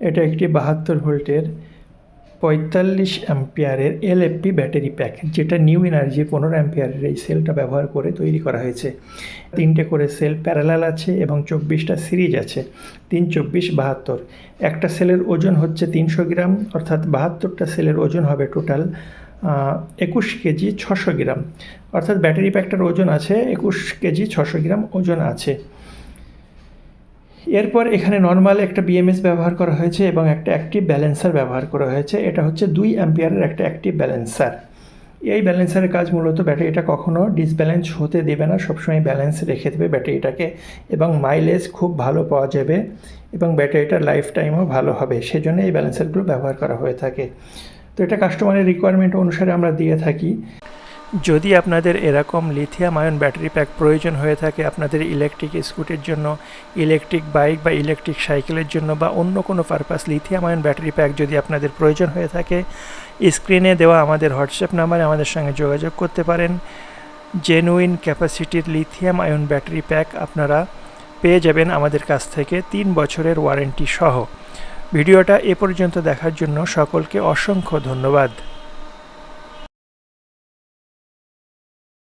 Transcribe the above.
এটা একটি বাহাত্তর ভোল্টের পঁয়তাল্লিশ অ্যাম্পিয়ারের এলএফপি ব্যাটারি প্যাক, যেটা নিউ এনার্জি পনেরো অ্যাম্পিয়ারের এই সেলটা ব্যবহার করে তৈরি করা হয়েছে। তিনটে করে সেল প্যারালাল আছে এবং চব্বিশটা সিরিজ আছে, তিন চব্বিশ বাহাত্তর। একটা সেলের ওজন হচ্ছে তিনশো গ্রাম, অর্থাৎ বাহাত্তরটা সেলের ওজন হবে টোটাল একুশ কেজি ছশো গ্রাম। অর্থাৎ ব্যাটারি প্যাকটার ওজন আছে, একুশ কেজি ছশো গ্রাম ওজন আছে। এরপর এখানে নর্মাল একটা বিএমএস ব্যবহার করা হয়েছে এবং একটা অ্যাক্টিভ ব্যালেন্সার ব্যবহার করা হয়েছে। এটা হচ্ছে দুই অ্যাম্পিয়ারের একটা অ্যাক্টিভ ব্যালেন্সার এই ব্যালেন্সারের কাজ মূলত ব্যাটারিটা কখনো ডিসব্যালেন্স হতে দেবে না, সবসময় ব্যালেন্স রেখে দেবে ব্যাটারিটাকে এবং মাইলেজ খুব ভালো পাওয়া যাবে এবং ব্যাটারিটার লাইফ টাইমও ভালো হবে, সেজন্য এই ব্যালেন্সারগুলো ব্যবহার করা হয়ে থাকে। তো এটা কাস্টমারের রিকোয়ারমেন্ট অনুসারে আমরা দিয়ে থাকি। যদি আপনাদের এরকম লিথিয়াম আয়ন ব্যাটারি প্যাক প্রয়োজন হয়ে থাকে, আপনাদের ইলেকট্রিক স্কুটির জন্য ইলেকট্রিক বাইক বা ইলেকট্রিক সাইকেলের জন্য বা অন্য কোনো purpose lithium ion battery pack যদি আপনাদের প্রয়োজন হয়ে থাকে স্ক্রিনে দেওয়া আমাদের হোয়াটসঅ্যাপ নাম্বারে আমাদের সঙ্গে যোগাযোগ করতে পারেন। জেনুইন ক্যাপাসিটির লিথিয়াম আয়ন ব্যাটারি প্যাক আপনারা পেয়ে যাবেন আমাদের কাছ থেকে তিন বছরের ওয়ারেন্টি সহ। ভিডিওটা এ পর্যন্ত দেখার জন্য সকলকে অসংখ্য ধন্যবাদ।